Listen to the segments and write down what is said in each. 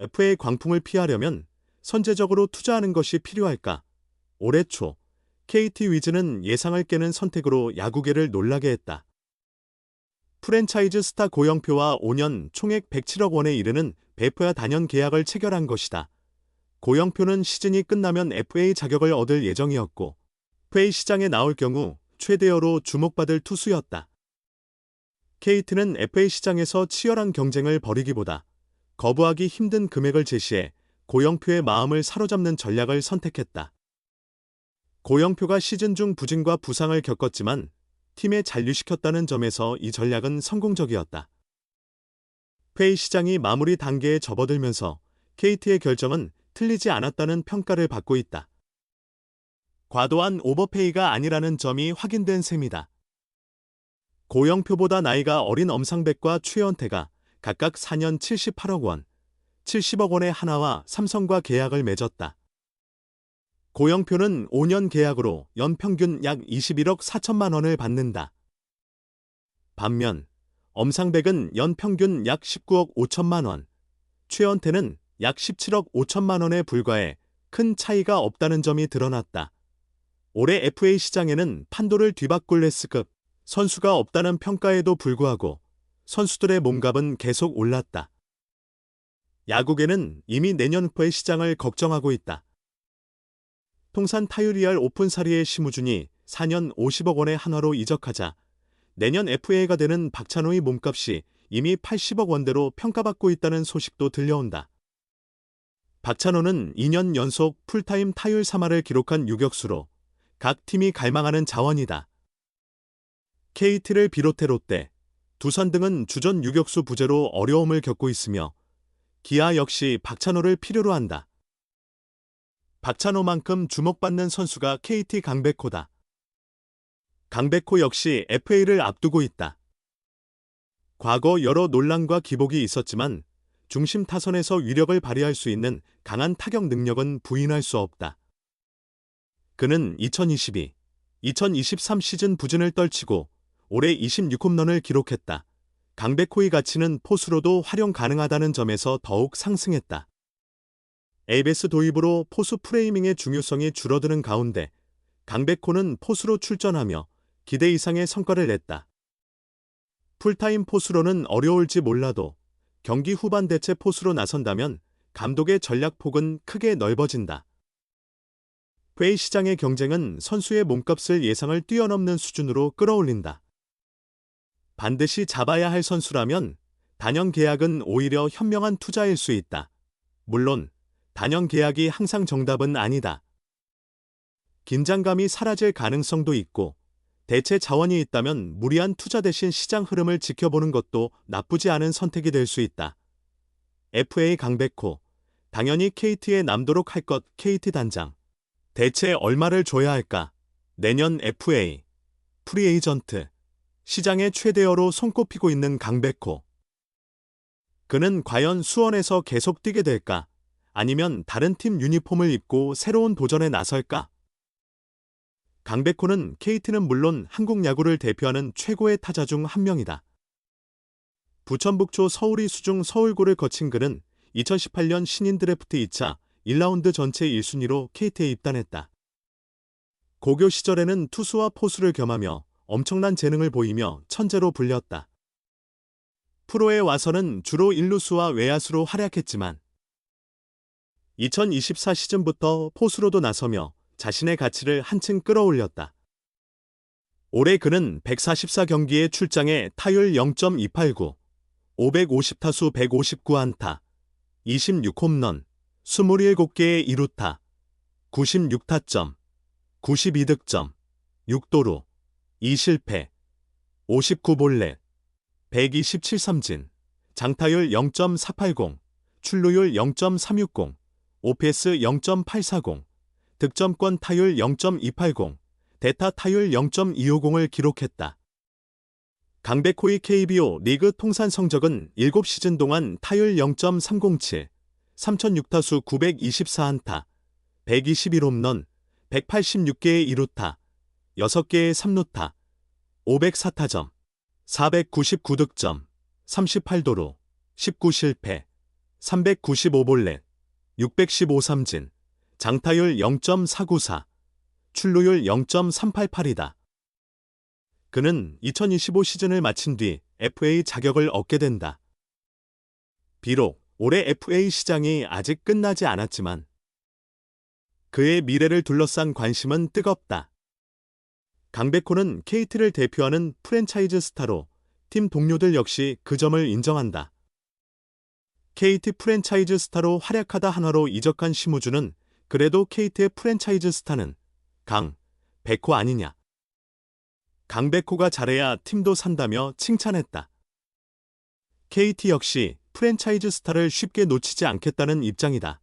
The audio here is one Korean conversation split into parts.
FA 광풍을 피하려면 선제적으로 투자하는 것이 필요할까? 올해 초 KT 위즈는 예상을 깨는 선택으로 야구계를 놀라게 했다. 프랜차이즈 스타 고영표와 5년 총액 107억 원에 이르는 베프야 단연 계약을 체결한 것이다. 고영표는 시즌이 끝나면 FA 자격을 얻을 예정이었고 FA 시장에 나올 경우 최대어로 주목받을 투수였다. KT는 FA 시장에서 치열한 경쟁을 벌이기보다 거부하기 힘든 금액을 제시해 고영표의 마음을 사로잡는 전략을 선택했다. 고영표가 시즌 중 부진과 부상을 겪었지만 팀에 잔류시켰다는 점에서 이 전략은 성공적이었다. 페이 시장이 마무리 단계에 접어들면서 KT의 결정은 틀리지 않았다는 평가를 받고 있다. 과도한 오버페이가 아니라는 점이 확인된 셈이다. 고영표보다 나이가 어린 엄상백과 최연태가 각각 4년 78억 원, 70억 원의 하나와 삼성과 계약을 맺었다. 고영표는 5년 계약으로 연평균 약 21억 4천만 원을 받는다. 반면 엄상백은 연평균 약 19억 5천만 원, 최연태는 약 17억 5천만 원에 불과해 큰 차이가 없다는 점이 드러났다. 올해 FA 시장에는 판도를 뒤바꿀 레스급 선수가 없다는 평가에도 불구하고 선수들의 몸값은 계속 올랐다. 야구계는 이미 내년 FA 시장을 걱정하고 있다. 통산 타유리알 오픈사리의 심우준이 4년 50억 원의 한화로 이적하자 내년 FA가 되는 박찬호의 몸값이 이미 80억 원대로 평가받고 있다는 소식도 들려온다. 박찬호는 2년 연속 풀타임 타율 3할을 기록한 유격수로 각 팀이 갈망하는 자원이다. KT를 비롯해 롯데, 두산 등은 주전 유격수 부재로 어려움을 겪고 있으며 기아 역시 박찬호를 필요로 한다. 박찬호만큼 주목받는 선수가 KT 강백호다. 강백호 역시 FA를 앞두고 있다. 과거 여러 논란과 기복이 있었지만 중심 타선에서 위력을 발휘할 수 있는 강한 타격 능력은 부인할 수 없다. 그는 2022, 2023 시즌 부진을 떨치고 올해 26홈런을 기록했다. 강백호의 가치는 포수로도 활용 가능하다는 점에서 더욱 상승했다. ABS 도입으로 포수 프레이밍의 중요성이 줄어드는 가운데 강백호는 포수로 출전하며 기대 이상의 성과를 냈다. 풀타임 포수로는 어려울지 몰라도 경기 후반 대체 포수로 나선다면 감독의 전략폭은 크게 넓어진다. 회의 시장의 경쟁은 선수의 몸값을 예상을 뛰어넘는 수준으로 끌어올린다. 반드시 잡아야 할 선수라면 단연 계약은 오히려 현명한 투자일 수 있다. 물론 단연 계약이 항상 정답은 아니다. 긴장감이 사라질 가능성도 있고 대체 자원이 있다면 무리한 투자 대신 시장 흐름을 지켜보는 것도 나쁘지 않은 선택이 될 수 있다. FA 강백호, 당연히 KT에 남도록 할 것 KT 단장. 대체 얼마를 줘야 할까? 내년 FA, 프리에이전트, 시장의 최대어로 손꼽히고 있는 강백호. 그는 과연 수원에서 계속 뛰게 될까? 아니면 다른 팀 유니폼을 입고 새로운 도전에 나설까? 강백호는 KT는 물론 한국 야구를 대표하는 최고의 타자 중 한 명이다. 부천북초 서울이 수중 서울고를 거친 그는 2018년 신인 드래프트 2차 1라운드 전체 1순위로 KT에 입단했다. 고교 시절에는 투수와 포수를 겸하며 엄청난 재능을 보이며 천재로 불렸다. 프로에 와서는 주로 1루수와 외야수로 활약했지만 2024 시즌부터 포수로도 나서며 자신의 가치를 한층 끌어올렸다. 올해 그는 144경기에 출장해 타율 0.289, 550타수 159안타, 26홈런, 27개의 2루타, 96타점, 92득점, 6도루, 2실패, 59볼넷, 127삼진, 장타율 0.480, 출루율 0.360, OPS 0.840, 득점권 타율 0.280, 대타 타율 0.250을 기록했다. 강백호의 KBO 리그 통산 성적은 7시즌 동안 타율 0.307, 3006타수 924안타, 121홈런, 186개의 2루타, 6개의 3루타, 504타점, 499득점, 38도루, 19실패, 395볼넷, 615삼진, 장타율 0.494, 출루율 0.388이다. 그는 2025 시즌을 마친 뒤 FA 자격을 얻게 된다. 비록 올해 FA 시장이 아직 끝나지 않았지만 그의 미래를 둘러싼 관심은 뜨겁다. 강백호는 KT를 대표하는 프랜차이즈 스타로 팀 동료들 역시 그 점을 인정한다. KT 프랜차이즈 스타로 활약하다 한화로 이적한 심우주는 그래도 KT의 프랜차이즈 스타는 강, 백호 아니냐. 강 백호가 잘해야 팀도 산다며 칭찬했다. KT 역시 프랜차이즈 스타를 쉽게 놓치지 않겠다는 입장이다.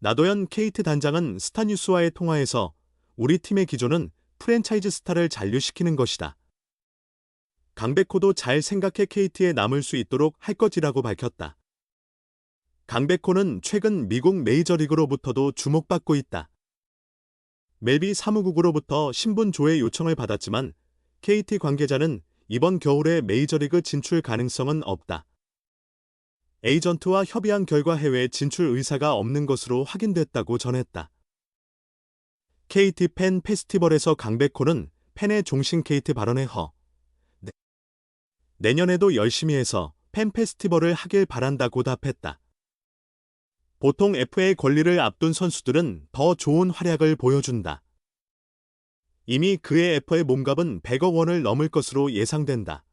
나도현 KT 단장은 스타뉴스와의 통화에서 우리 팀의 기조는 프랜차이즈 스타를 잔류시키는 것이다. 강백호도 잘 생각해 KT에 남을 수 있도록 할 것이라고 밝혔다. 강백호는 최근 미국 메이저리그로부터도 주목받고 있다. 멜비 사무국으로부터 신분 조회 요청을 받았지만 KT 관계자는 이번 겨울에 메이저리그 진출 가능성은 없다. 에이전트와 협의한 결과 해외 진출 의사가 없는 것으로 확인됐다고 전했다. KT 팬 페스티벌에서 강백호는 팬의 종신 KT 발언에 허. 네. 내년에도 열심히 해서 팬 페스티벌을 하길 바란다고 답했다. 보통 FA 권리를 앞둔 선수들은 더 좋은 활약을 보여준다. 이미 그의 FA 몸값은 100억 원을 넘을 것으로 예상된다.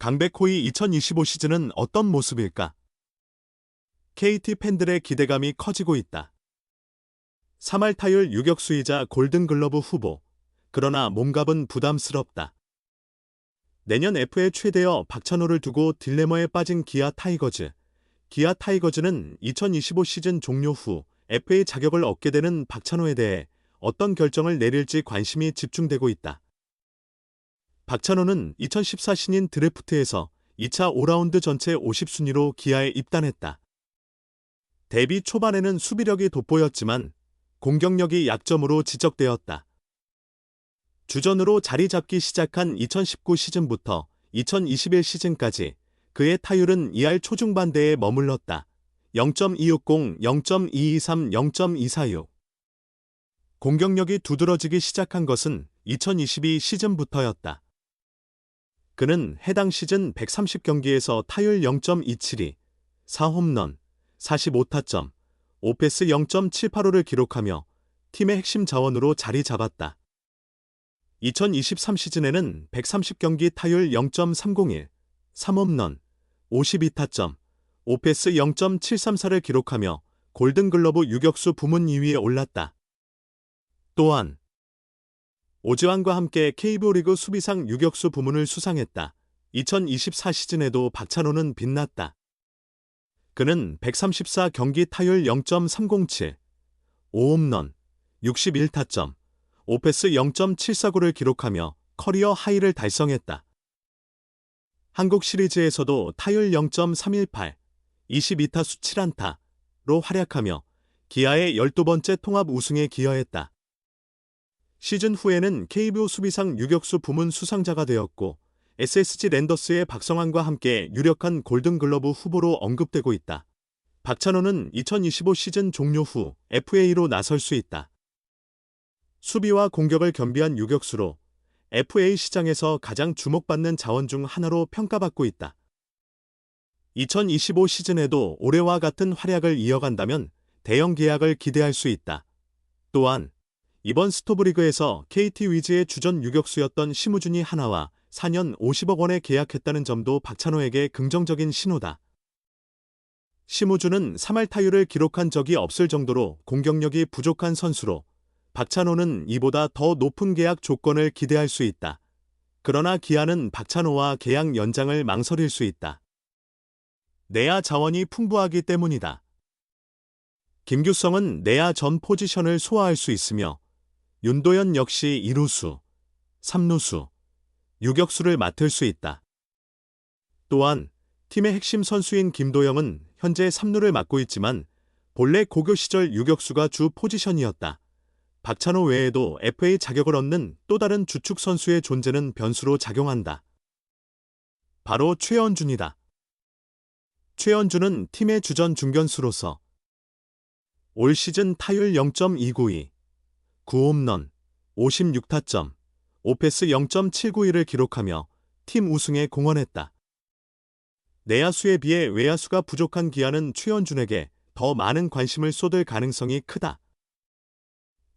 강백호의 2025 시즌은 어떤 모습일까? KT 팬들의 기대감이 커지고 있다. 3할 타율 유격수이자 골든글러브 후보. 그러나 몸값은 부담스럽다. 내년 FA 최대어 박찬호를 두고 딜레머에 빠진 기아 타이거즈. 기아 타이거즈는 2025 시즌 종료 후 FA 자격을 얻게 되는 박찬호에 대해 어떤 결정을 내릴지 관심이 집중되고 있다. 박찬호는 2014 신인 드래프트에서 2차 5라운드 전체 50순위로 기아에 입단했다. 데뷔 초반에는 수비력이 돋보였지만 공격력이 약점으로 지적되었다. 주전으로 자리 잡기 시작한 2019 시즌부터 2021 시즌까지 그의 타율은 2할 초중반대에 머물렀다. 0.260, 0.223, 0.246. 공격력이 두드러지기 시작한 것은 2022 시즌부터였다. 그는 해당 시즌 130경기에서 타율 0.272, 4홈런, 45타점, 오페스 0.785를 기록하며 팀의 핵심 자원으로 자리 잡았다. 2023 시즌에는 130경기 타율 0.301, 3홈런, 52타점, 오페스 0.734를 기록하며 골든글러브 유격수 부문 2위에 올랐다. 또한 오지환과 함께 KBO 리그 수비상 유격수 부문을 수상했다. 2024 시즌에도 박찬호는 빛났다. 그는 134 경기 타율 0.307, 5홈런, 61타점, 오페스 0.749를 기록하며 커리어 하이를 달성했다. 한국 시리즈에서도 타율 0.318, 22타수 7안타로 활약하며 기아의 12번째 통합 우승에 기여했다. 시즌 후에는 KBO 수비상 유격수 부문 수상자가 되었고 SSG 랜더스의 박성환과 함께 유력한 골든글러브 후보로 언급되고 있다. 박찬호는 2025 시즌 종료 후 FA로 나설 수 있다. 수비와 공격을 겸비한 유격수로 FA 시장에서 가장 주목받는 자원 중 하나로 평가받고 있다. 2025 시즌에도 올해와 같은 활약을 이어간다면 대형 계약을 기대할 수 있다. 또한 이번 스토브리그에서 KT 위즈의 주전 유격수였던 심우준이 하나와 4년 50억 원에 계약했다는 점도 박찬호에게 긍정적인 신호다. 심우준은 3할 타율을 기록한 적이 없을 정도로 공격력이 부족한 선수로 박찬호는 이보다 더 높은 계약 조건을 기대할 수 있다. 그러나 기아는 박찬호와 계약 연장을 망설일 수 있다. 내야 자원이 풍부하기 때문이다. 김규성은 내야 전 포지션을 소화할 수 있으며 윤도현 역시 2루수, 3루수, 유격수를 맡을 수 있다. 또한 팀의 핵심 선수인 김도영은 현재 3루를 맡고 있지만 본래 고교 시절 유격수가 주 포지션이었다. 박찬호 외에도 FA 자격을 얻는 또 다른 주축 선수의 존재는 변수로 작용한다. 바로 최원준이다. 최연주는 팀의 주전 중견수로서 올 시즌 타율 0.292, 9홈런, 56타점, 오페스 0.791을 기록하며 팀 우승에 공헌했다. 내야수에 비해 외야수가 부족한 기아는 최연준에게 더 많은 관심을 쏟을 가능성이 크다.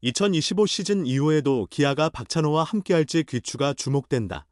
2025 시즌 이후에도 기아가 박찬호와 함께할지 귀추가 주목된다.